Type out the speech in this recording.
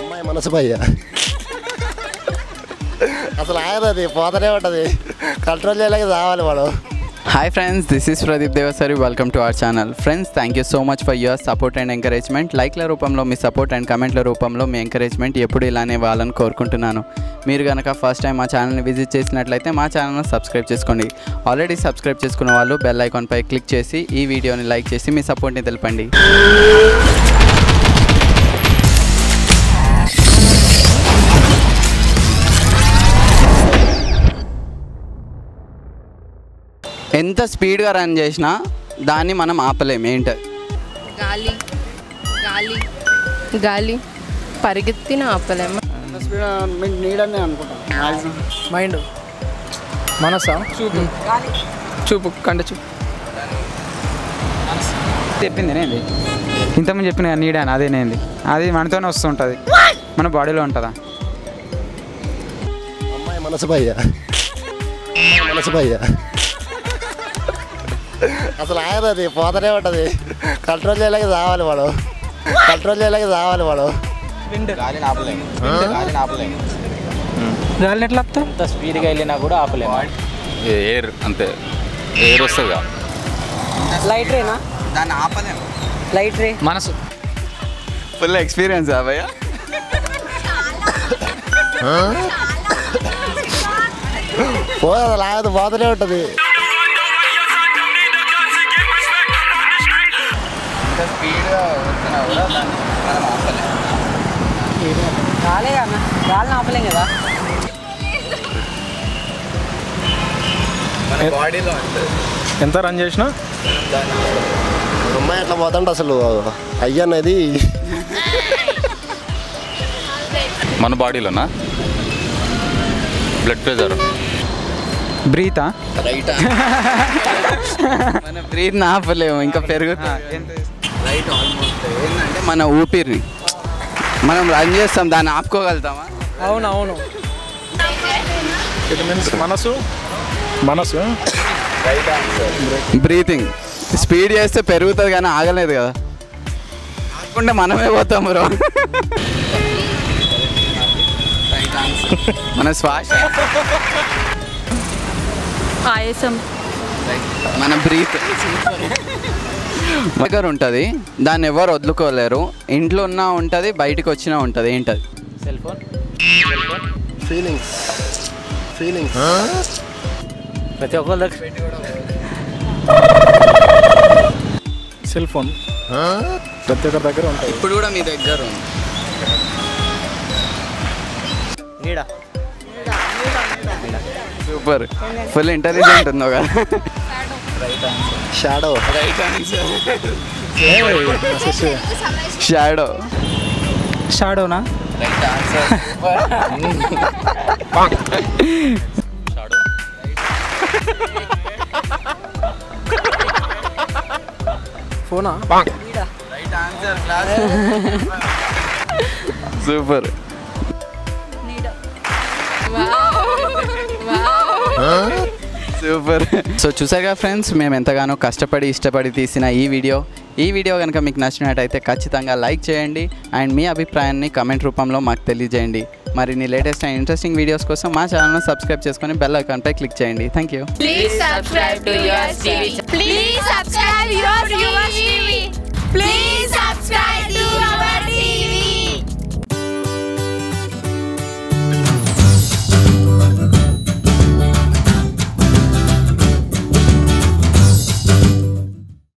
అమ్మాయి మనసు అసలు ఆగదు పోతనే ఉంటుంది. కంట్రోల్ చేయలేక రావాలి వాడు. Hi friends this is Pradeep Devasari welcome to our channel friends thank you so much for your support and encouragement లైక్ల రూపంలో మీ సపోర్ట్ అండ్ కమెంట్ల రూపంలో మీ ఎంకరేజ్మెంట్ ఎప్పుడు ఇలానే ఇవ్వాలని కోరుకుంటున్నాను. మీరు కనుక ఫస్ట్ టైం మా ఛానల్ని విజిట్ చేసినట్లయితే మా ఛానల్ని సబ్స్క్రైబ్ చేసుకోండి. ఆల్రెడీ సబ్స్క్రైబ్ చేసుకున్న వాళ్ళు బెల్ ఐకాన్పై క్లిక్ చేసి ఈ వీడియోని లైక్ చేసి మీ సపోర్ట్ని తెలపండి. ఎంత స్పీడ్గా రన్ చేసినా దాన్ని మనం ఆపలేం ఏంటది గాలి గాలి గాలి పరిగెత్తిన ఆపలేము నీడనే అనుకుంటాం. మైండ్ మనసా? చూపు. చూపు కండ చూపు. చెప్పింది నేంది ఇంతకుముందు చెప్పిన నీడ అని అదే నేంది అది మనతోనే వస్తుంటుంది. మన బాడీలో ఉంటుందా? అమ్మాయి మనసు భయ్య అమ్మాయి మనసు భయ్య అసలు ఆగదు పోతనే ఉంటుంది. కంట్రోల్ చేయలేక రావాలి వాడు. కంట్రోల్ చేయలేక రావాలి వాడు. గాలిని ఎట్లా ఆపుతాం? ఎంత స్పీడ్గా వెళ్ళినా కూడా ఆపలేము. ఎయిర్ అంతే. ఎయిర్ వస్తుంది లైట్ రేనా? దాన్ని ఆపలేం లైట్ రే. మనసు. ఫుల్ ఎక్స్పీరియన్స్ భయ్య? పోదు అసలు ఆగదు పోతనే ఉంటుంది. స్పీడ్గా వస్తున్నా కూడా దాన్ని మనం ఆపలేం. గాలే అన్న గాలిని ఆపలేం కదా. మన బాడీలో ఉంటుంది ఎంత రన్ చేసినా? అమ్మాయి ఎట్లా పోతుంటే అసలు అయ్య అనేది మన బాడీలోనా? బ్లడ్ ప్రెషర్ బ్రీతా? రైట్? మన బ్రీత్ ఆపలేము ఇంకా పెరుగుతుంది. రైట్ ఆల్మోస్ట్ ఏంటంటే మన ఊపిరిని. మనం రన్ చేస్తాం దాన్ని ఆపుకోగలుగుతామా? అవును అవును ఇట్ మీన్స్? మనసు? మనసు బ్రీతింగ్ స్పీడ్ చేస్తే పెరుగుతుంది కానీ ఆగలేదు కదా. ఆగకుండా మనమే పోతాం బ్రో. మన శ్వాస. ఆయాసం మన బ్రీత్. దగ్గర ఉంటుంది. దాన్ని ఎవరు వదులుకోలేరు. ఇంట్లో ఉన్నా ఉంటుంది బయటికి వచ్చినా ఉంటుంది. ఏంటది? Cell phone. ఫీలింగ్స్. ఫీలింగ్స్. ప్రతి ఒక్కరి దగ్గర సెల్ ఫోన్. ప్రతి ఒక్కరి దగ్గర ఉంటుంది. ఇప్పుడు కూడా మీ దగ్గర ఉంది. సూపర్. ఫుల్ ఇంటెలిజెంట్ ఉందో కదా. Shadow. Right answer. Shadow. Shadow, na? Right answer. Shadow. Phone, na? Right answer, class. Super. Wow. Wow. Huh? Super. So చూసారుగా ఫ్రెండ్స్ మేము ఎంతగానో కష్టపడి ఇష్టపడి తీసిన ఈ వీడియో. ఈ వీడియో కనుక మీకు నచ్చినట్టయితే ఖచ్చితంగా లైక్ చేయండి. అండ్ మీ అభిప్రాయాన్ని కమెంట్ రూపంలో మాకు తెలియజేయండి. మరిన్ని లేటెస్ట్ అండ్ ఇంట్రెస్టింగ్ వీడియోస్ కోసం మా ఛానల్ను సబ్స్క్రైబ్ చేసుకొని బెల్ ఐకాన్పై క్లిక్ చేయండి. Thank you